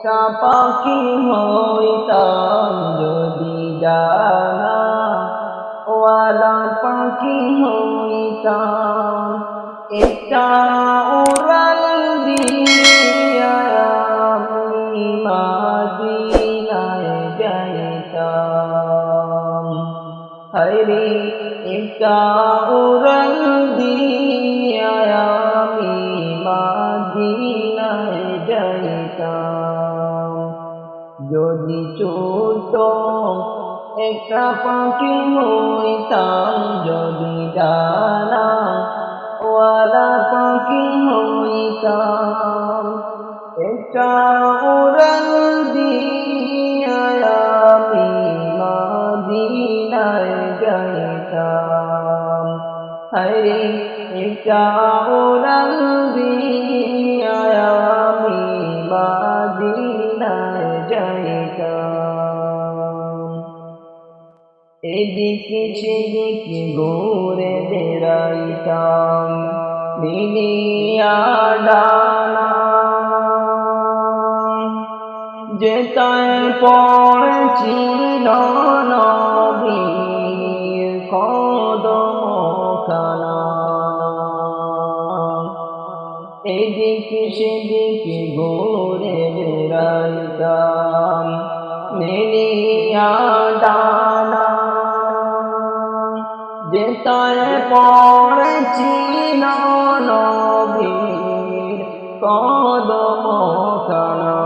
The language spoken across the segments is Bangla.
একটা পাখি হইতাম যদি জানা। ওয়ালা পাখি হইতাম, একটা উড়াল দিয়া আমি মাদিনায় যাইতাম। হরে একটা উড়াল দিয়া আমি মাদিনায় যাইতাম। যদি ছোট একটা পাখি হইতাম যদি ডানা ওয়ালা পাখি হইতাম। একটা উড়াল দিয়া আমি মাদিনায় যাইতাম। হরে একটা এদিকে সেদিকে ঘুরে বেড়াইতাম মিলিয়া ডানা যেতায় পড়ছিল নবীর কদম খানা এদিকে সেদিকে ঘুরে বেড়াইতাম মেলিয়া যেতায় পড়েছিল নবীর কদম খানা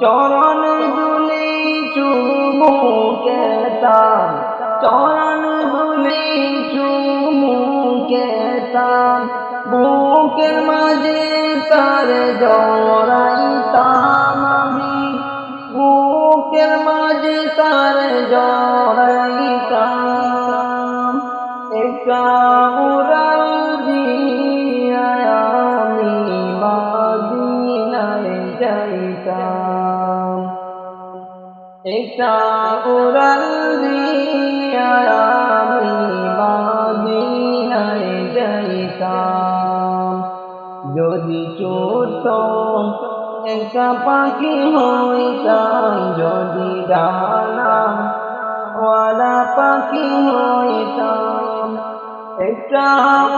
চরণ দুলি চুমু কেতাম চরণ দুলি চুমু কেতাম বুকের মাঝে তার জড়াইতাম আমি বুকের মাঝে তার জড়াইতাম একটা উড়াল দিয়া আমি মাদিনায় যাইতাম যদি ছোট একটা পাখি হইতাম, যদি ডানা ওয়ালা পাখি হইতাম, একটা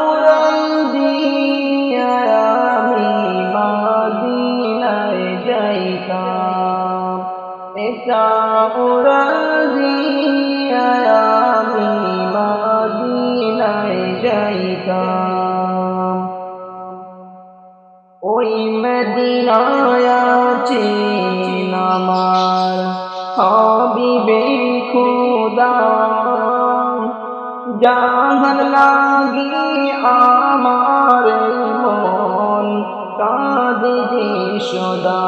উড়াল দিয়া যাইতাম ওই মদিনায় আছে আমার হাবিবে খুদা। জাহান লাগি আমার মন কাঁদে সদা।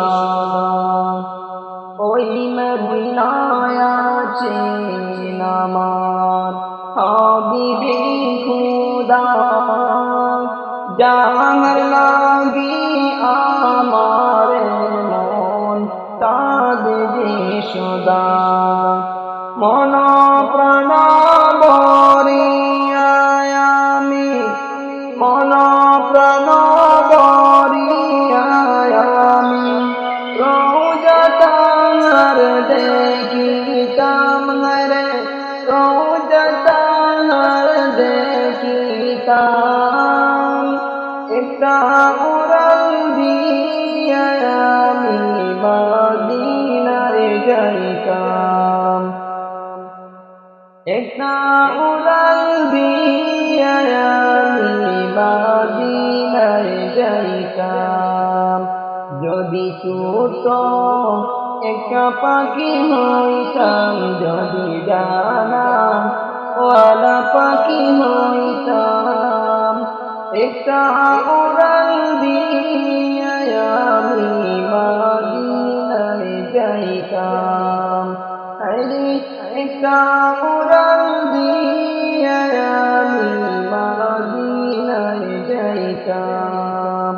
জাহান লাগি আমার যদি ছোট একটা পাখি হইতাম, যদি ডানা ওয়ালা পাখি হইতাম, একটা উড়াল দিয়া আমি মাদিনায় যাইতাম। উড়াল দিয়া আমি মাদিনায় যাইতাম।